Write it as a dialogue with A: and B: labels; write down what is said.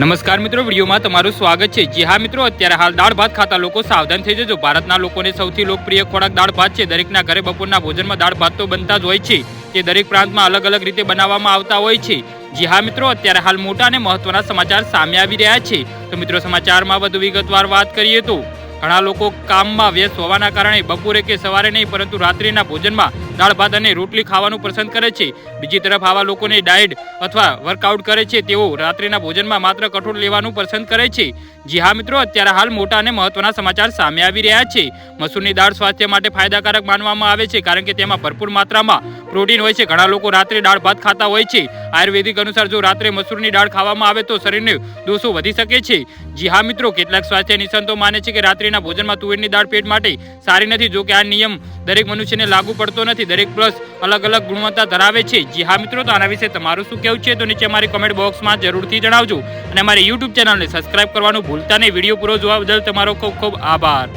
A: નમસ્કાર મિત્રો, વિડીયોમાં તમારું સ્વાગત છે. જી હા મિત્રો, અત્યારે હાલ દાળ ભાત ખાતા લોકો સાવધાન થઈ જજો. ભારતના લોકોને સૌથી લોકપ્રિય ખોરાક દાળ ભાત છે. દરેકના ઘરે બપોરના ભોજનમાં દાળ ભાત તો બનતા જ હોય છે તે દરેક પ્રાંતમાં અલગ અલગ રીતે બનાવવામાં આવતા હોય છે. જી હા મિત્રો, અત્યારે હાલ મોટા અને મહત્વના સમાચાર સામે આવી રહ્યા છે. તો મિત્રો, સમાચારમાં વધુ વિગતવાર વાત કરીએ તો ઘણા લોકો કામમાં વ્યસ્ત હોવાના કારણે બપોરે કે સવારે નહીં, પરંતુ રાત્રિના ભોજનમાં દાળ, ભાત અને રોટલી ખાવાનું પસંદ કરે છે. બીજી તરફ આવા લોકોને ડાયટ અથવા વર્કઆઉટ કરે છે. તેઓ રાત્રિના ભોજનમાં માત્ર કઠોળ લેવાનું પસંદ કરે છે. જી હા મિત્રો, અત્યારે હાલ મોટા અને મહત્વના સમાચાર સામે આવી રહ્યા છે. મસૂરની દાળ સ્વાસ્થ્ય માટે ફાયદાકારક માનવામાં આવે છે, કારણ કે તેમાં ભરપૂર માત્રામાં પ્રોટીન હોય છે. ઘણા લોકો રાત્રે દાળ, ભાત ખાતા હોય છે. આયુર્વેદિક અનુસાર જો રાત્રે મસૂરની દાળ ખાવામાં આવે તો શરીરને દોષો વધી શકે છે. જી હા મિત્રો, કેટલાક સ્વાસ્થ્ય નિષ્ણાતો માને છે કે રાત્રિના ભોજનમાં તુવેરની દાળ પેટ માટે સારી નથી. જો કે આ નિયમ દરેક મનુષ્યને લાગુ પડતો નથી. દરેક પ્લસ અલગ અલગ ગુણવત્તા ધરાવે છે. જી હા મિત્રો, તો આના વિશે તમારું શું કહેવું છે? તો નીચે અમારી કમેન્ટ બોક્સમાં જરૂરથી જણાવજો. અને અમારી યુટ્યુબ ચેનલને સબસ્ક્રાઇબ કરવાનું ભૂલતા નહીં. વીડિયો પૂરો જોવા બદલ તમારો ખૂબ ખૂબ આભાર.